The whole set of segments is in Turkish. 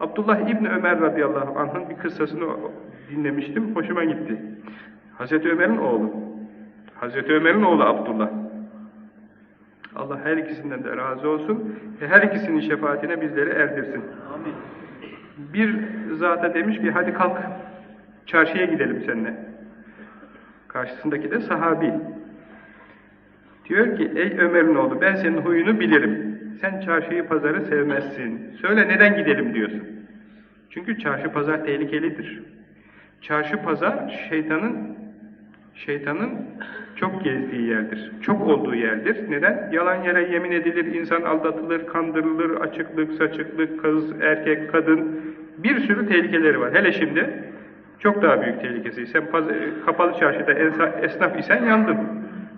Abdullah İbni Ömer radıyallahu anh'ın bir kıssasını dinlemiştim. Hoşuma gitti. Hazreti Ömer'in oğlu. Hazreti Ömer'in oğlu Abdullah. Allah her ikisinden de razı olsun ve her ikisinin şefaatine bizleri erdirsin. Amin. Bir zata demiş ki hadi kalk çarşıya gidelim seninle. Karşısındaki de sahabi. Diyor ki ey Ömer'in oğlu ben senin huyunu bilirim. Sen çarşıyı pazarı sevmezsin. Söyle neden gidelim diyorsun. Çünkü çarşı pazar tehlikelidir. Çarşı pazar şeytanın şeytanın çok gezdiği yerdir. Çok olduğu yerdir. Neden? Yalan yere yemin edilir, insan aldatılır, kandırılır, açıklık, saçıklık, kız, erkek, kadın bir sürü tehlikeleri var. Hele şimdi çok daha büyük tehlikesi. Sen kapalı çarşıda esnaf isen yandın.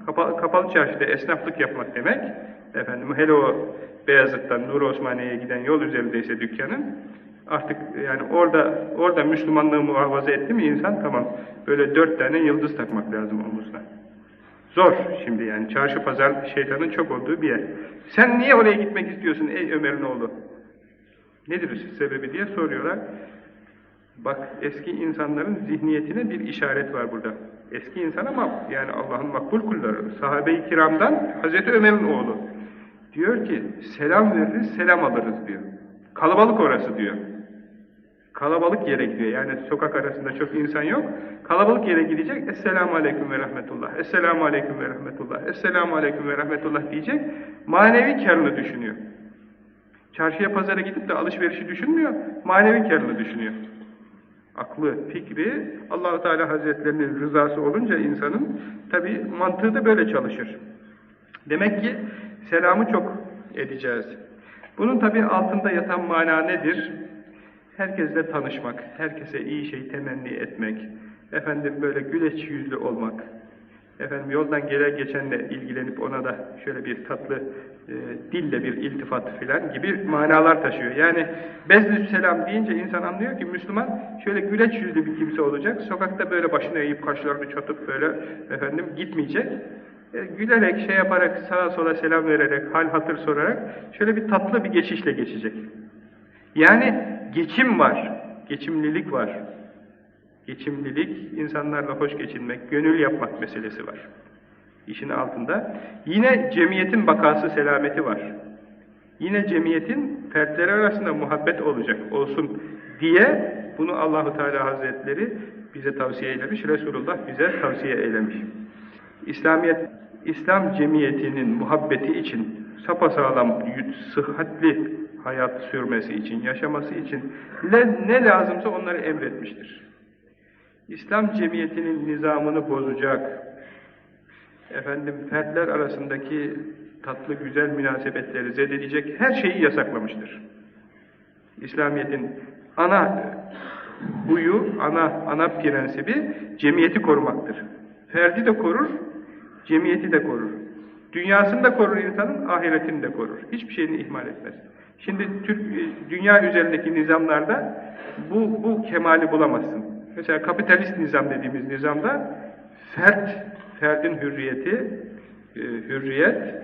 Kapalı, kapalı çarşıda esnaflık yapmak demek, efendim hele o Beyazıt'tan Nur Osmaniye'ye giden yol üzerindeyse dükkanın, artık yani orada orada Müslümanlığı muhafaza etti mi insan tamam. Böyle dört tane yıldız takmak lazım omuzuna. Zor şimdi yani çarşı pazar şeytanın çok olduğu bir yer. Sen niye oraya gitmek istiyorsun ey Ömer'in oğlu? Nedir sebebi diye soruyorlar. Bak eski insanların zihniyetine bir işaret var burada. Eski insan ama yani Allah'ın makbul kulları. Sahabe-i kiramdan Hazreti Ömer'in oğlu. Diyor ki selam veririz, selam alırız diyor. Kalabalık orası diyor. Kalabalık yere gidiyor. Yani sokak arasında çok insan yok. Kalabalık yere gidecek. Esselamu aleyküm ve rahmetullah. Esselamu aleyküm ve rahmetullah. Esselamu aleyküm ve rahmetullah diyecek. Manevi karını düşünüyor. Çarşıya pazara gidip de alışverişi düşünmüyor. Manevi karını düşünüyor. Aklı, fikri Allahu Teala Hazretlerinin rızası olunca insanın tabi mantığı da böyle çalışır. Demek ki selamı çok edeceğiz. Bunun tabi altında yatan mana nedir? Herkesle tanışmak, herkese iyi şey temenni etmek, efendim böyle güleç yüzlü olmak, efendim yoldan gelen geçenle ilgilenip ona da şöyle bir tatlı e, dille bir iltifat filan gibi manalar taşıyor. Yani bezdü selam deyince insan anlıyor ki Müslüman şöyle güleç yüzlü bir kimse olacak. Sokakta böyle başını eğip kaşlarını çatıp böyle efendim gitmeyecek. E, gülerek, şey yaparak, sağa sola selam vererek, hal hatır sorarak şöyle bir tatlı bir geçişle geçecek. Yani geçim var, geçimlilik var. Geçimlilik, insanlarla hoş geçinmek, gönül yapmak meselesi var. İşin altında. Yine cemiyetin bakası, selameti var. Yine cemiyetin fertleri arasında muhabbet olacak, olsun diye bunu Allahu Teala Hazretleri bize tavsiye eylemiş, Resulullah bize tavsiye eylemiş. İslamiyet, İslam cemiyetinin muhabbeti için sapasağlam, sıhhatli hayat sürmesi için, yaşaması için ne, lazımsa onları emretmiştir. İslam cemiyetinin nizamını bozacak, efendim fertler arasındaki tatlı güzel münasebetleri zedeleyecek her şeyi yasaklamıştır. İslamiyet'in ana huyu, ana ana prensibi cemiyeti korumaktır. Ferdi de korur, cemiyeti de korur. Dünyasını da korur insanın, ahiretini de korur. Hiçbir şeyini ihmal etmez. Şimdi Türk, dünya üzerindeki nizamlarda bu, bu kemali bulamazsın. Mesela kapitalist nizam dediğimiz nizamda fert, ferdin hürriyeti, e, hürriyet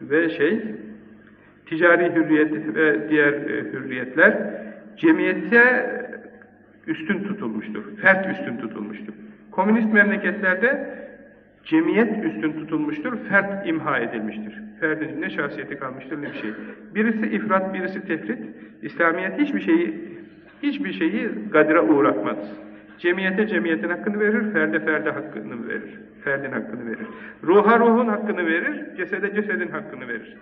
ve şey, ticari hürriyet ve diğer e, hürriyetler cemiyete üstün tutulmuştur. Fert üstün tutulmuştur. Komünist memleketlerde cemiyet üstün tutulmuştur, fert imha edilmiştir. Ferdin ne şahsiyeti kalmıştır ne bir şey. Birisi ifrat, birisi tefrit. İslamiyet hiçbir şeyi hiçbir şeyi gadire uğratmaz. Cemiyete cemiyetin hakkını verir, ferde ferde hakkını verir. Ferdin hakkını verir. Ruha ruhun hakkını verir, cesede cesedin hakkını verir.